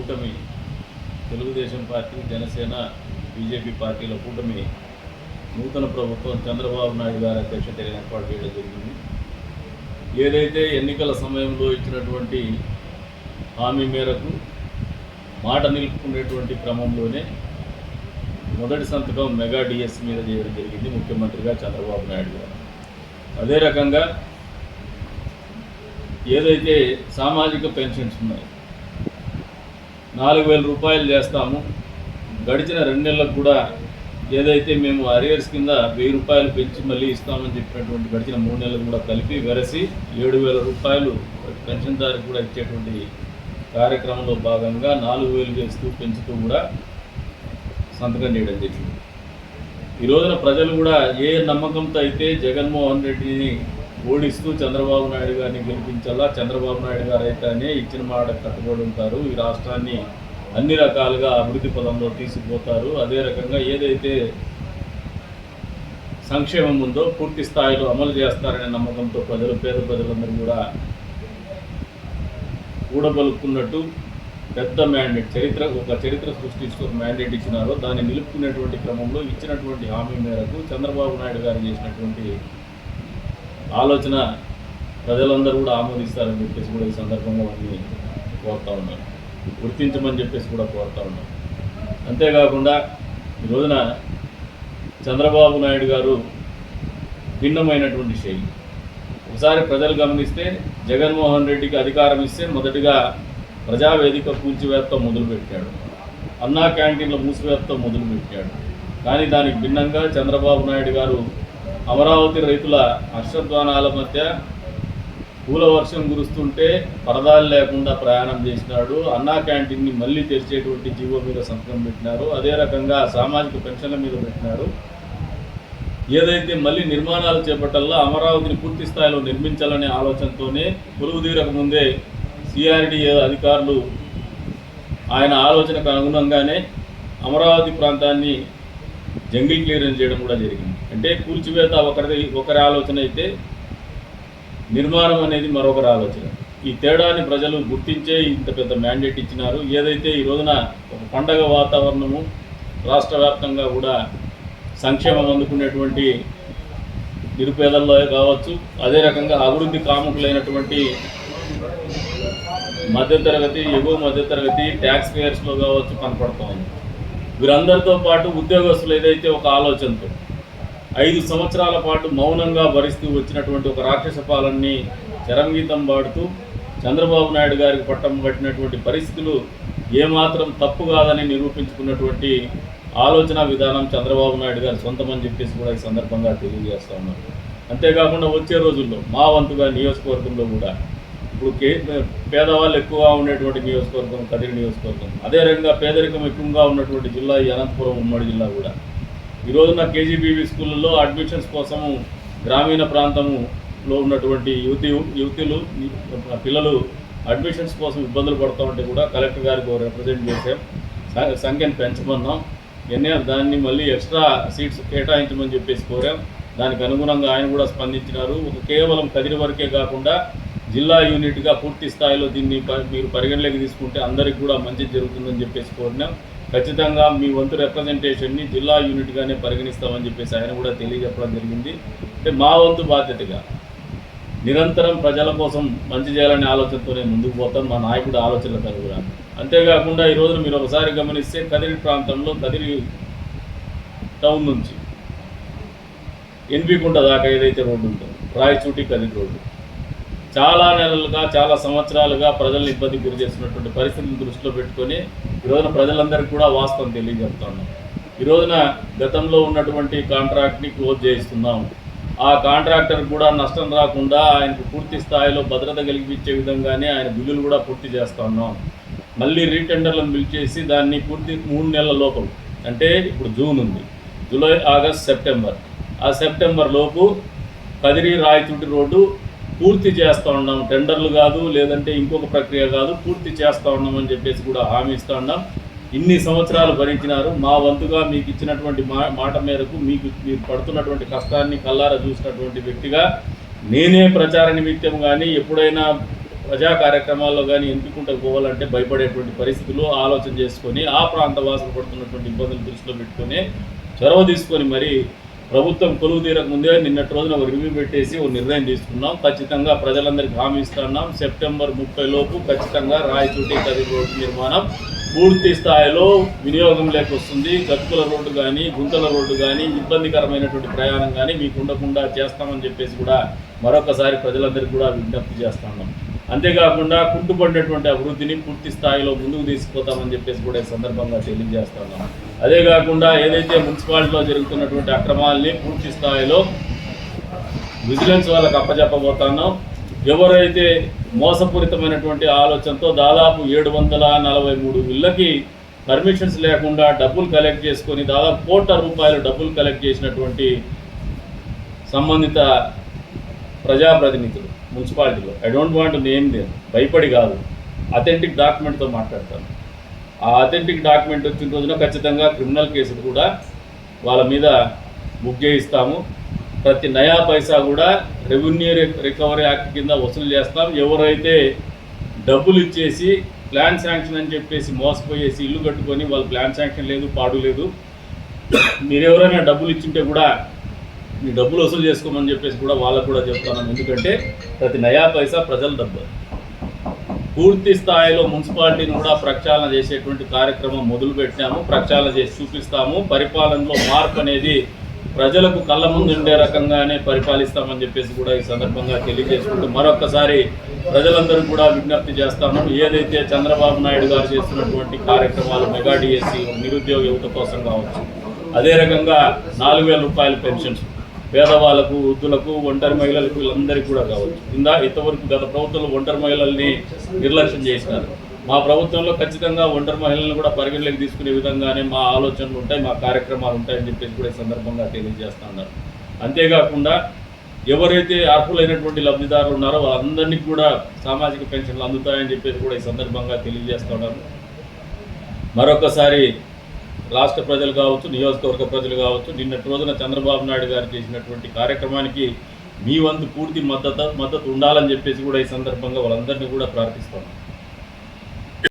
కూటమి Telugu Desam party Janasena BJP పార్టీల కూటమి నూతన ప్రభుత్వం చంద్రబాబు నాయుడు గారి అధ్యక్షత ఏర్పాటు చేయడం జరిగింది. ఏదైతే ఎన్నికల సమయంలో ఇచ్చినటువంటి హామీ మేరకు మాట నిలుపుకునేటువంటి క్రమంలోనే మొదటి సంతకం మెగా డిఎస్ మీద చేయడం జరిగింది ముఖ్యమంత్రిగా చంద్రబాబు నాయుడు గారు. అదే రకంగా ఏదైతే సామాజిక పెన్షన్స్ ఉన్నాయి నాలుగు వేల రూపాయలు చేస్తాము. గడిచిన రెండు నెలలకు కూడా ఏదైతే మేము అరియర్స్ కింద వెయ్యి రూపాయలు పెంచి మళ్ళీ ఇస్తామని చెప్పినటువంటి గడిచిన మూడు నెలలు కూడా కలిపి వెరసి ఏడు వేల రూపాయలు పెన్షన్దారికి కూడా ఇచ్చేటువంటి కార్యక్రమంలో భాగంగా నాలుగు వేలు చేస్తూ పెంచుతూ కూడా సంతకం చేయడం జరిగింది. ఈ రోజున ప్రజలు కూడా ఏ నమ్మకంతో అయితే జగన్మోహన్ రెడ్డిని ఓడిస్తూ చంద్రబాబు నాయుడు గారిని గెలిపించాలా చంద్రబాబు నాయుడు గారు అయితేనే ఇచ్చిన మాట కట్టుబడి ఉంటారు. ఈ రాష్ట్రాన్ని అన్ని రకాలుగా అభివృద్ధి పదంలో తీసుకుపోతారు అదే రకంగా ఏదైతే సంక్షేమం ఉందో పూర్తి స్థాయిలో అమలు చేస్తారనే నమ్మకంతో ప్రజలు పేద ప్రజలందరూ కూడా ఊడబలుక్కున్నట్టు పెద్ద మ్యాండేట్ చరిత్ర ఒక చరిత్ర సృష్టిస్తూ మ్యాండేట్ ఇచ్చినారో. దాన్ని నిలుపుకునేటువంటి క్రమంలో ఇచ్చినటువంటి హామీ మేరకు చంద్రబాబు నాయుడు గారు చేసినటువంటి ఆలోచన ప్రజలందరూ కూడా ఆమోదిస్తారని చెప్పేసి కూడా ఈ సందర్భంగా వారిని కోరుతా ఉన్నాను. గుర్తించమని చెప్పేసి కూడా కోరుతా ఉన్నాను. అంతేకాకుండా ఈ రోజున చంద్రబాబు నాయుడు గారు భిన్నమైనటువంటి శైలి. ఒకసారి ప్రజలు గమనిస్తే జగన్మోహన్ రెడ్డికి అధికారం ఇస్తే మొదటిగా ప్రజావేదిక కూల్చివేత్త మొదలుపెట్టాడు. అన్నా క్యాంటీన్ల మూసివేత్త మొదలుపెట్టాడు. కానీ దానికి భిన్నంగా చంద్రబాబు నాయుడు గారు అమరావతి రైతుల హర్షధ్వానాల మధ్య పూల వర్షం కురుస్తుంటే పరదాలు లేకుండా ప్రయాణం చేసినాడు. అన్నా క్యాంటీన్ని మళ్ళీ తెరిచేటువంటి జీవో మీద సంతకం పెట్టినారు. అదే రకంగా సామాజిక పెన్షన్ల మీద పెట్టినారు. ఏదైతే మళ్ళీ నిర్మాణాలు చేపట్టాలో అమరావతిని పూర్తి స్థాయిలో నిర్మించాలనే ఆలోచనతోనే కొలువు ముందే సిఆర్డిఏ అధికారులు ఆయన ఆలోచనకు అనుగుణంగానే అమరావతి ప్రాంతాన్ని జంగిల్ క్లియరెన్స్ చేయడం కూడా జరిగింది. అంటే కూల్చివేత ఒకరి ఒకరి ఆలోచన అయితే నిర్మాణం అనేది మరొకరి ఆలోచన. ఈ తేడాని ప్రజలు గుర్తించే ఇంత పెద్ద మ్యాండేట్ ఇచ్చినారు. ఏదైతే ఈ రోజున ఒక పండగ వాతావరణము రాష్ట్ర వ్యాప్తంగా కూడా సంక్షేమం అందుకునేటువంటి నిరుపేదల్లో కావచ్చు అదే రకంగా అభివృద్ధి కాముకులైనటువంటి మధ్యతరగతి ఎగువ మధ్యతరగతి ట్యాక్స్ పేయర్స్లో కావచ్చు కనపడుతూ ఉంది. వీరందరితో పాటు ఉద్యోగస్తులు ఏదైతే ఒక ఆలోచనతో ఐదు సంవత్సరాల పాటు మౌనంగా భరిస్తూ వచ్చినటువంటి ఒక రాక్షస పాలనని చరంగీతం పాడుతూ చంద్రబాబు నాయుడు గారికి పట్టం కట్టినటువంటి పరిస్థితులు ఏమాత్రం తప్పు కాదని నిరూపించుకున్నటువంటి ఆలోచన విధానం చంద్రబాబు నాయుడు గారి సొంతమని చెప్పేసి కూడా ఈ సందర్భంగా తెలియజేస్తా ఉన్నారు. అంతేకాకుండా వచ్చే రోజుల్లో మా వంతుగా నియోజకవర్గంలో కూడా ఇప్పుడు కే పేదవాళ్ళు ఎక్కువగా ఉండేటువంటి నియోజకవర్గం కదిరి నియోజకవర్గం అదే రకంగా పేదరికం ఎక్కువగా ఉన్నటువంటి జిల్లా ఈ అనంతపురం ఉమ్మడి జిల్లా కూడా. ఈరోజు నా కేజీబీవీ స్కూళ్ళలో అడ్మిషన్స్ కోసము గ్రామీణ ప్రాంతములో ఉన్నటువంటి యువతి యువతులు పిల్లలు అడ్మిషన్స్ కోసం ఇబ్బందులు పడుతూ ఉంటే కూడా కలెక్టర్ గారికి రిప్రజెంట్ చేసాం సంఖ్యను పెంచమన్నాం ఎన్ఏ దాన్ని మళ్ళీ ఎక్స్ట్రా సీట్స్ కేటాయించమని చెప్పేసి కోరాం. దానికి అనుగుణంగా ఆయన కూడా స్పందించినారు. ఒక కేవలం కదిరి వరకే కాకుండా జిల్లా యూనిట్గా పూర్తి స్థాయిలో దీన్ని ప- మీరు పరిగణలోకి తీసుకుంటే అందరికి కూడా మంచి జరుగుతుందని చెప్పేసి కోరినాం. ఖచ్చితంగా మీ వంతు రిప్రజెంటేషన్ని జిల్లా యూనిట్గానే పరిగణిస్తామని చెప్పేసి ఆయన కూడా తెలియజెప్పడం జరిగింది. అంటే మా వంతు బాధ్యతగా నిరంతరం ప్రజల కోసం మంచి చేయాలనే ఆలోచనతోనే ముందుకు పోతాం మా నాయకుడు ఆలోచనల అనుగుణంగా అంతేకాకుండా ఈరోజు మీరు ఒకసారి గమనిస్తే కదిరి ప్రాంతంలో కదిరి టౌన్ నుంచి ఎన్పికుంట దాకా ఏదైతే రోడ్డు ఉంటుందో రాయచూటి కదిరి రోడ్డు. చాలా నెలలుగా చాలా సంవత్సరాలుగా ప్రజల్ని ఇబ్బంది గురి చేస్తున్నటువంటి పరిస్థితిని దృష్టిలో పెట్టుకొని ఈ రోజున ప్రజలందరికీ కూడా వాస్తవం తెలియజేస్తున్నాం ఈరోజున గతంలో ఉన్నటువంటి కాంట్రాక్ట్ని క్లోజ్ చేయిస్తున్నాం. ఆ కాంట్రాక్టర్ కూడా నష్టం రాకుండా ఆయనకు పూర్తి స్థాయిలో భద్రత కలిగించే విధంగానే ఆయన బిల్లులు కూడా పూర్తి చేస్తా ఉన్నాం. మళ్ళీ రీటెండర్లను పిలిచేసి దాన్ని పూర్తి మూడు నెలల లోపల అంటే ఇప్పుడు జూన్ ఉంది జూలై ఆగస్ట్ సెప్టెంబర్. ఆ సెప్టెంబర్ లోపు కదిరి రాయచూటి రోడ్డు పూర్తి చేస్తూ ఉన్నాం. టెండర్లు కాదు లేదంటే ఇంకొక ప్రక్రియ కాదు పూర్తి చేస్తూ ఉన్నాం అని చెప్పేసి కూడా హామీ ఇస్తూ ఉన్నాం. ఇన్ని సంవత్సరాలు భరించినారు. మా వంతుగా మీకు ఇచ్చినటువంటి మా మాట మేరకు మీకు మీరు పడుతున్నటువంటి కష్టాన్ని కల్లారా చూసినటువంటి వ్యక్తిగా నేనే ప్రచార నిమిత్తం కానీ ఎప్పుడైనా ప్రజా కార్యక్రమాల్లో కానీ ఎందుకుంటూ పోవాలంటే భయపడేటువంటి పరిస్థితులు ఆలోచన చేసుకొని ఆ ప్రాంత వాసులు పడుతున్నటువంటి ఇబ్బందులు దృష్టిలో పెట్టుకొని చొరవ తీసుకొని మరి ప్రభుత్వం కొలువు తీరక ముందే నిన్నటి రోజున ఒక రివ్యూ పెట్టేసి ఒక నిర్ణయం తీసుకున్నాం. ఖచ్చితంగా ప్రజలందరికీ హామీ ఇస్తున్నాం సెప్టెంబర్ ముప్పై లోపు ఖచ్చితంగా రాయచూటి కది రోడ్డు నిర్మాణం పూర్తి స్థాయిలో వినియోగంలోకి వస్తుంది గతుకుల రోడ్డు కానీ గుంతల రోడ్డు కానీ ఇబ్బందికరమైనటువంటి ప్రయాణం కానీ మీకు ఉండకుండా చేస్తామని చెప్పేసి కూడా మరొకసారి ప్రజలందరికీ కూడా విజ్ఞప్తి చేస్తున్నాం అంతేకాకుండా కుంటుపడినటువంటి అభివృద్ధిని పూర్తి స్థాయిలో ముందుకు తీసుకుపోతామని చెప్పేసి కూడా ఈ సందర్భంగా తెలియజేస్తున్నాం అదే కాకుండా ఏదైతే మున్సిపాలిటీలో జరుగుతున్నటువంటి అక్రమాల్ని పూర్తి స్థాయిలో విజిలెన్స్ వాళ్ళకి అప్పచెప్పబోతున్నాం ఎవరైతే మోసపూరితమైనటువంటి ఆలోచనతో దాదాపు ఏడు వందల నలభై మూడు ఇళ్ళకి పర్మిషన్స్ లేకుండా డబ్బులు కలెక్ట్ చేసుకొని దాదాపు కోట్ల రూపాయలు డబ్బులు కలెక్ట్ చేసినటువంటి సంబంధిత ప్రజాప్రతినిధులు మున్సిపాలిటీలో. I don't want name them భయపడి కాదు. అథెంటిక్ డాక్యుమెంట్తో మాట్లాడతాను. ఆ అథెంటిక్ డాక్యుమెంట్ వచ్చిన రోజున ఖచ్చితంగా క్రిమినల్ కేసులు కూడా వాళ్ళ మీద బుక్ చేయిస్తాము ప్రతి నయా పైసా కూడా రెవెన్యూ రికవరీ యాక్ట్ కింద వసూలు చేస్తాం. ఎవరైతే డబ్బులు ఇచ్చేసి ప్లాన్ శాంక్షన్ అని చెప్పేసి మోసపోయేసి ఇల్లు కట్టుకొని వాళ్ళు ప్లాన్ శాంక్షన్ లేదు పాడు లేదు. మీరు ఎవరైనా డబ్బులు ఇచ్చింటే కూడా మీ డబ్బులు వసూలు చేసుకోమని చెప్పేసి కూడా వాళ్ళకు కూడా చెప్తాను. ఎందుకంటే ప్రతి నయా పైసా ప్రజల డబ్బు. పూర్తి స్థాయిలో మున్సిపాలిటీని కూడా ప్రక్షాళన చేసేటువంటి కార్యక్రమం మొదలు పెట్టాము ప్రక్షాళన చేసి చూపిస్తాము. పరిపాలనలో మార్పు అనేది ప్రజలకు కళ్ళ ముందు ఉండే రకంగానే పరిపాలిస్తామని చెప్పేసి కూడా ఈ సందర్భంగా తెలియజేసుకుంటూ మరొక్కసారి ప్రజలందరూ కూడా విజ్ఞప్తి చేస్తాము. ఏదైతే చంద్రబాబు నాయుడు గారు చేస్తున్నటువంటి కార్యక్రమాలు మెగా డిఎస్సి నిరుద్యోగ యువత కోసం కావచ్చు అదే రకంగా నాలుగు వేల రూపాయల పెన్షన్స్ పేదవాళ్ళకు వృద్ధులకు ఒంటరి మహిళలకు వీళ్ళందరికీ కూడా కావచ్చు. ఇందా ఇంతవరకు గత ప్రభుత్వంలో ఒంటరి మహిళల్ని నిర్లక్ష్యం చేసినారు. మా ప్రభుత్వంలో ఖచ్చితంగా ఒంటరి మహిళలను కూడా పరిగణలోకి తీసుకునే విధంగానే మా ఆలోచనలు ఉంటాయి మా కార్యక్రమాలు ఉంటాయని చెప్పేసి కూడా ఈ సందర్భంగా తెలియజేస్తున్నారు అంతేకాకుండా ఎవరైతే అర్హులైనటువంటి లబ్ధిదారులు ఉన్నారో వాళ్ళందరినీ కూడా సామాజిక పెన్షన్లు అందుతాయని చెప్పేసి కూడా ఈ సందర్భంగా తెలియజేస్తున్నారు మరొకసారి రాష్ట్ర ప్రజలు కావచ్చు నియోజకవర్గ ప్రజలు కావచ్చు నిన్నటి రోజున చంద్రబాబు నాయుడు గారు చేసినటువంటి కార్యక్రమానికి మీ వంతు పూర్తి మద్దతు మద్దతు ఉండాలని చెప్పేసి కూడా ఈ సందర్భంగా వాళ్ళందరినీ కూడా ప్రార్థిస్తున్నాం.